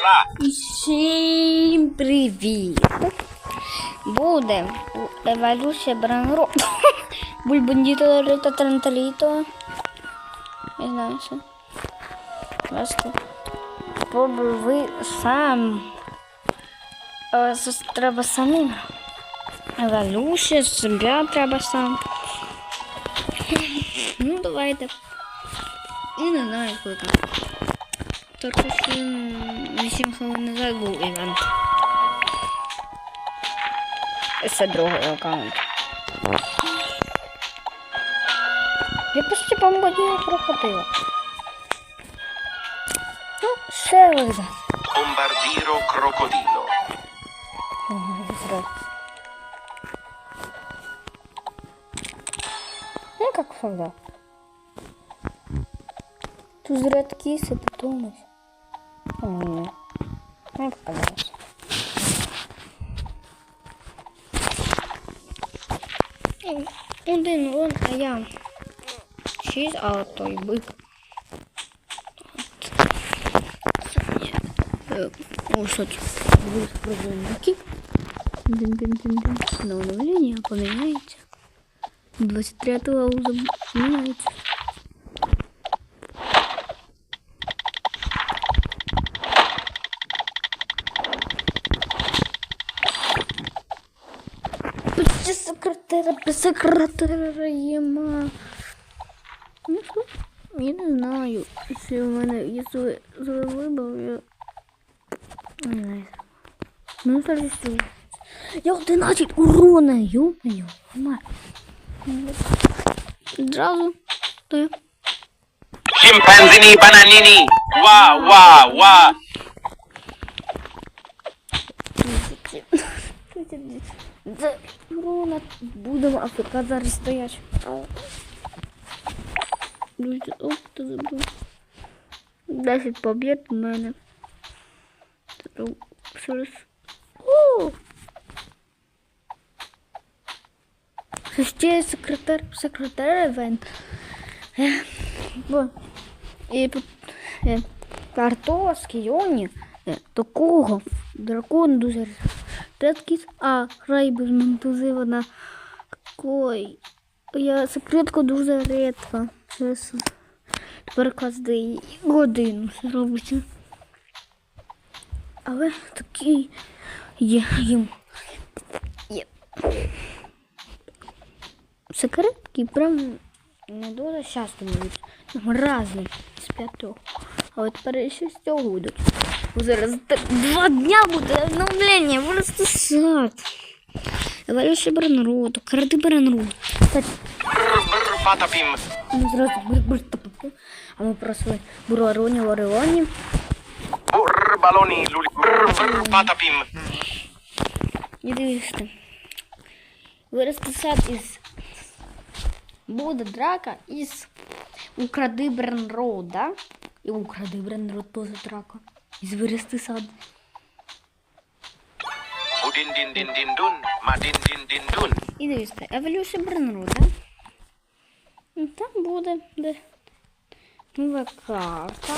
Ла-ла-ла. Всім привіт! Буде еволюція Бранро. Бульбандіто рита транталіто. Не знаю що. Просто спробуй ви сам. Це треба самим. Еволюція, себе треба сам. Ну, давайте. І не знаю. Только що 8 хвилин назад був івент. Це другий аккаунт. Я почти по-моєму проходила. Ну, ще вийде. Bombardiro crocodilo. Ну, как всегда. Тут зрадки потом. Ну, показалось. Ну, Один вон, а я шість, а той бик. Е, О, що тут? Будуть розумники. Дин-дин-дин-дин. На оновлення поміняється. 23 ауза міняється. Почти секретаря, без секретаря єма. Ну що? Я не знаю. Якщо в мене є своє своє вибор, я... Не знаю. Ну, зараз все. Я 11 урона, ё-моё, мать. Зразу. Та. Scimpanzini bananini. Wa, wa, wa. Це урона. Будемо АФК зараз стоять. Друзі, оп, ти забув. 10 побед в мене. Зараз. О! Ще секретар, секретар евент. Е, І тут е, картоски, йоні, е, такого дракон дуже редкий, а райбер ментузи вона какой. Я секретку дуже рідко. Зараз тепер кожний годину це робиться. Але такий є їм. Є. Секретки прям не дуже часто будуть. Разом з п'ятого. А от тепер ще з цього будуть. Зараз два дня буде оновлення, просто сад. Кстати, Brr, brr, patapim. ми зразу бр-бр-та-пу. А Лореоні. Brr, baloni luli. Brr, brr, patapim. І дивіться. Виросте сад із. Буде драка із Укради Бренроуд, да? І Укради Бренроуд теж драка. Із виросте сад. Udin din din din dun. Madin din din dun. І дивіться, Evolution Бренроуд, да? І там буде де. Нова карта.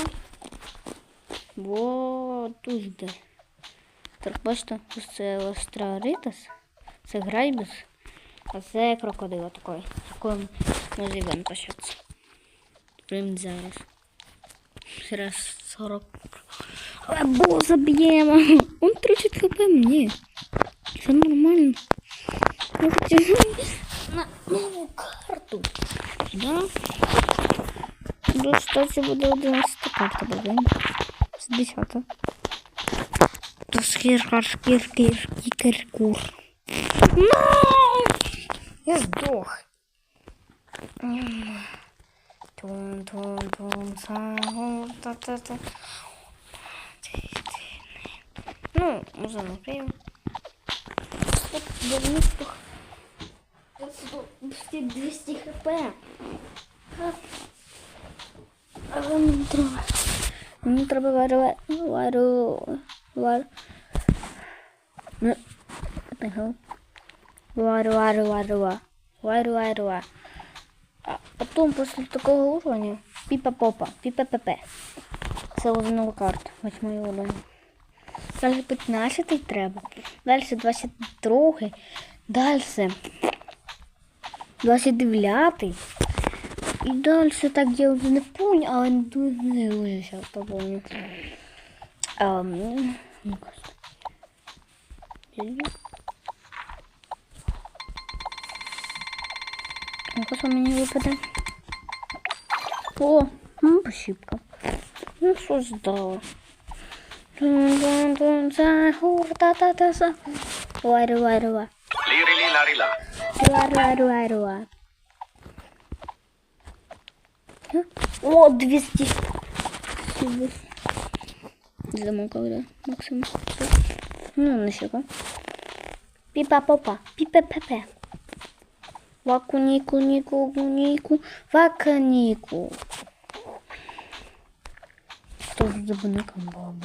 Вот тут де. Так, бачите, це Ластраритас, це Грайбус, а це крокодил такий. Таким ми живемо початися. Прям зараз. Зараз 40. Але босса б'ємо. Он 30 хп мені. Це нормально. Я хочу на нову карту. Да? До кстати, буде 11 карта буде. З 10. То шкірка, шкірки, шкіркур. Ну! Я здох. Тун, тун, тун, сагу, та-та-та. Ну, не прийм. Стоп, вернусь Почти 200 хп. Але мені треба. Мені треба вару. Вару. Вару. Ну. Вару, вару, вару, вару. Вару, вару. А потом после такого уровня пипа попа, пипа пп. Це уже нова карта, восьмой уровень. Далі 15 треба. Далі 22. Далі 29. І далі так я вже не помню, але не дуже зараз ну-ка. Ну-ка, що мені випаде? О, ну, пощіпка. Ну, що ж дало? Lirili larila. Руай, руай, руай, руай. О, 200. Замок, да, максимум. Ну, на щеку. Пипа-попа, пипе-пепе. Вакунику, нику, нику, ваканику. Что за банаком бабу?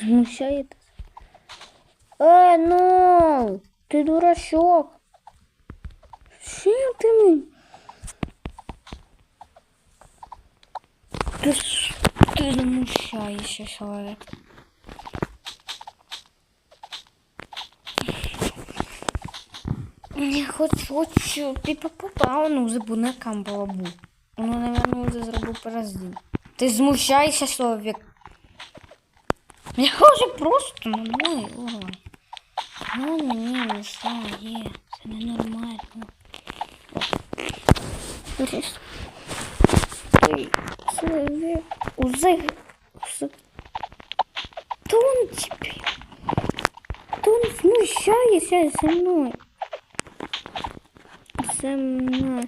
Смущает? Э, ну, ты дурачок. Чем ты мне? Ты, ж- ты замущаешься, человек. Я хочу, хочу, піпа попа, а он уже бунакам балабу. Воно, наверное, уже зробив паразит. Ти змущайся, чоловік. Я вже просто мой ой. Ну, мені не стає. Це ненормально. Ти, чоловік, уже... уже- Та он тебе... Та он смущається зі мною. Зі мною.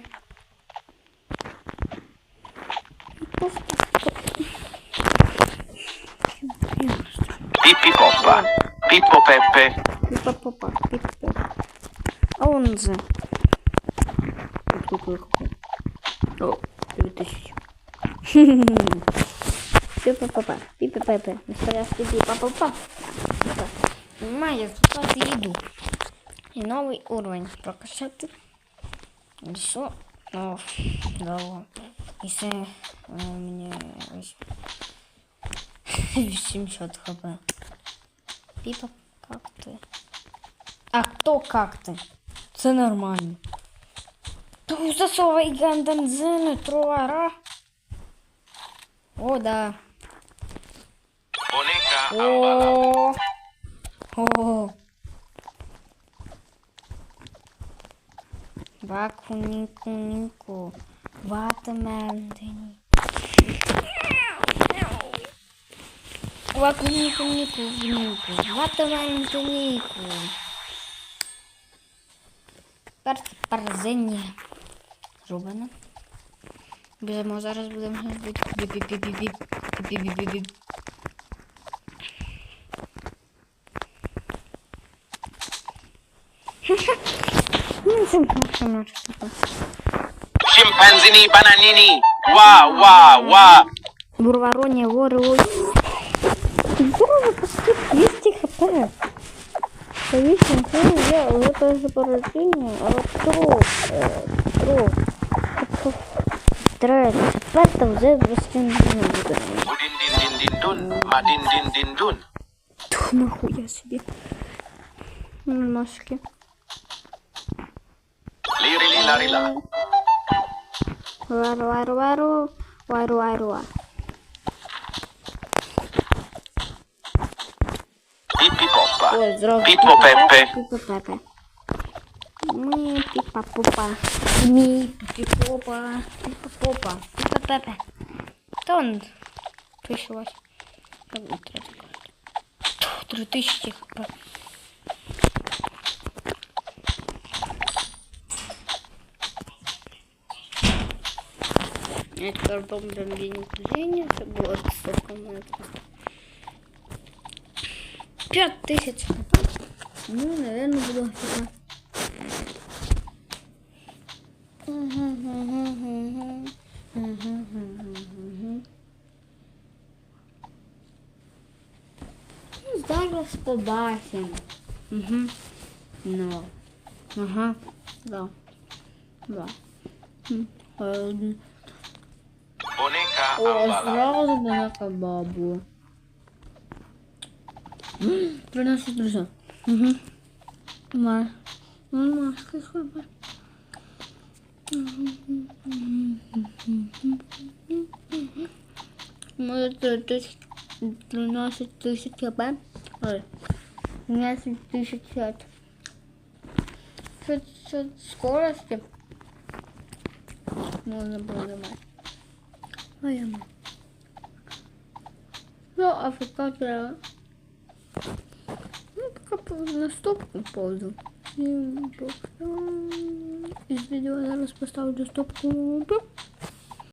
Просто... Pippi poppa. Pippo Peppe. Пипа-попа, пипа А он же. Вот какой какой. О, 2000. Пипа-попа, пипа-пепе. Настоящий пипа-попа. Понимаешь, тут еду. И новый уровень прокачать. Еще. Ну, да. Если у меня 800 хп. Пипа, как ты? А хто как ти? Це нормально. То засовай гандензини, труара. О, да. Ambala. О. О. Ваку, ніку, ніку, ніку, ніку. Ватамендиніку. Тепер парзення. Зроблено. Біжимо, зараз будемо робити. Біп-біп-біп-біп. Біп-біп-біп-біп. Ну, bananini. Wa wa wa. Бурварония, воры, ой. Здорово, почти 200 хп. Конечно, я это же поражение, а кто, кто, Трет, это уже просто не dun. Тьфу, нахуя себе. Маски. Lirili larila. Вару, Піппі Попа. Ой, зразу. Піппо Пепе. Піппо Пепе. Ми піпа попа. Ми піпі попа. Піпа попа. Піпа Пепе. Та он пишилось. Там утро такое. Три тисячі хп. Это карбон бомбение, это было, кстати, 5 тысяч. Ну, наверное, было фига. Ну, зараз побачимо. Угу. Ну. Ага. Да. Да. Ось зразу бабу один. Boneca О, ambala. зразу на кабабу. 13 друзей. Угу. Ма. Ну, маски хіба. Може, це тисяч- 13 тисяч хп. Ой. 12 тисяч п'ять. Що це скорості? Можна прожимати. А я маю. Ну, а пока треба. Ну, пока по- на стопку наступну позу. Из відео зараз поставлю стопку.